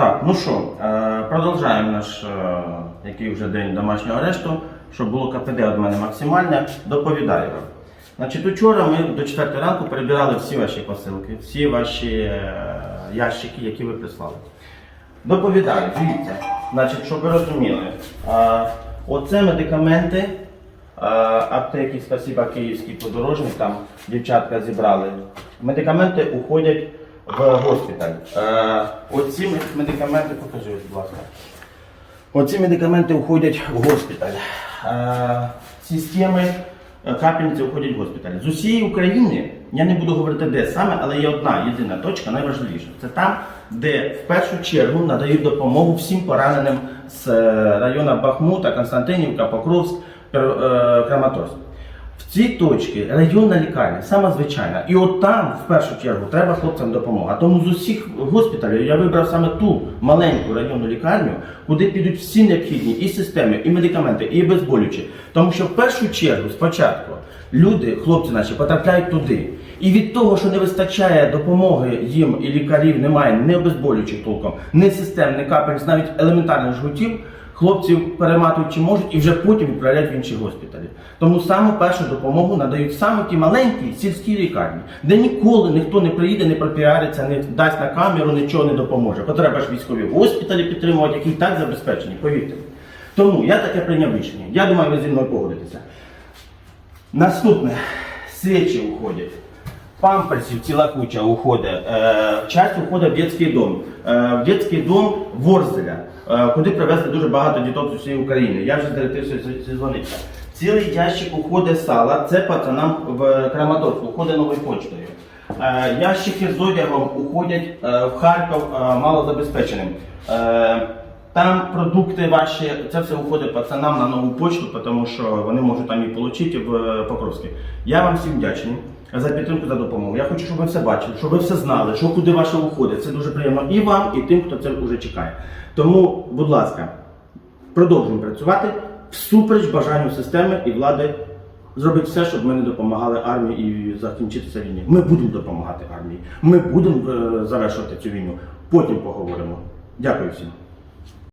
Так, ну що, е, продовжаємо наш е, який вже день домашнього арешту, щоб було КПД від мене максимальне. Доповідаю вам. Значить, учора ми до 4 ранку перебирали всі ваші посилки, всі ваші е, ящики, які ви прислали. Доповідаю, дивіться, значить, щоб ви розуміли, оце медикаменти, аптеки, спасіба київський подорожник, там дівчатка зібрали. Медикаменти уходять в госпіталь. Е, оці медикаменти, покажи, будь ласка. Оці медикаменти уходять в госпіталь. Е, системи е, капельниці уходять в госпіталь. З усієї України, я не буду говорити де саме, але є одна єдина точка, найважливіша. Це там, де в першу чергу надають допомогу всім пораненим з е, району Бахмута, Константинівка, Покровськ, Краматорськ. В цій точці районна лікарня, сама звичайна. І от там, в першу чергу, треба хлопцям допомога. Тому з усіх госпіталів я вибрав саме ту маленьку районну лікарню, куди підуть всі необхідні і системи, і медикаменти, і безболючі. Тому що в першу чергу, спочатку, люди, хлопці наші, потрапляють туди. І від того, що не вистачає допомоги їм і лікарів, немає ні обезболюючих толком, ні систем, ні капельниць, навіть елементарних жгутів. Хлопців перематують чи можуть і вже потім відправляють в інші госпіталі. Тому саме першу допомогу надають саме ті маленькі сільські лікарні, де ніколи ніхто не приїде, не пропіариться, не дасть на камеру, нічого не допоможе. Бо треба ж військові госпіталі підтримувати, які і так забезпечені, повірте. Тому я таке прийняв рішення. Я думаю, ви зі мною погодитеся. Наступне свічі уходять. Памперсів ціла куча уходить. Е, часть уходить в дитячий дом. Е, в дитячий дом Ворзеля, е, куди привезли дуже багато діток з усієї України. Я вже з директивою. Цілий ящик уходить сала, це пацанам в Краматорську, уходить новою почтою. Ящики з одягом уходять в Харків малозабезпеченим. Там продукти ваші, це все уходить пацанам на нову почту, тому що вони можуть там і отримати в Покровській. Я вам всім вдячний за підтримку, за допомогу. Я хочу, щоб ви все бачили, щоб ви все знали, що куди ваше уходить. Це дуже приємно і вам, і тим, хто це вже чекає. Тому, будь ласка, продовжуємо працювати всупереч бажанню системи і влади зробити все, щоб ми не допомагали армії і закінчитися війні. Ми будемо допомагати армії. Ми будемо е, завершувати цю війну. Потім поговоримо. Дякую всім.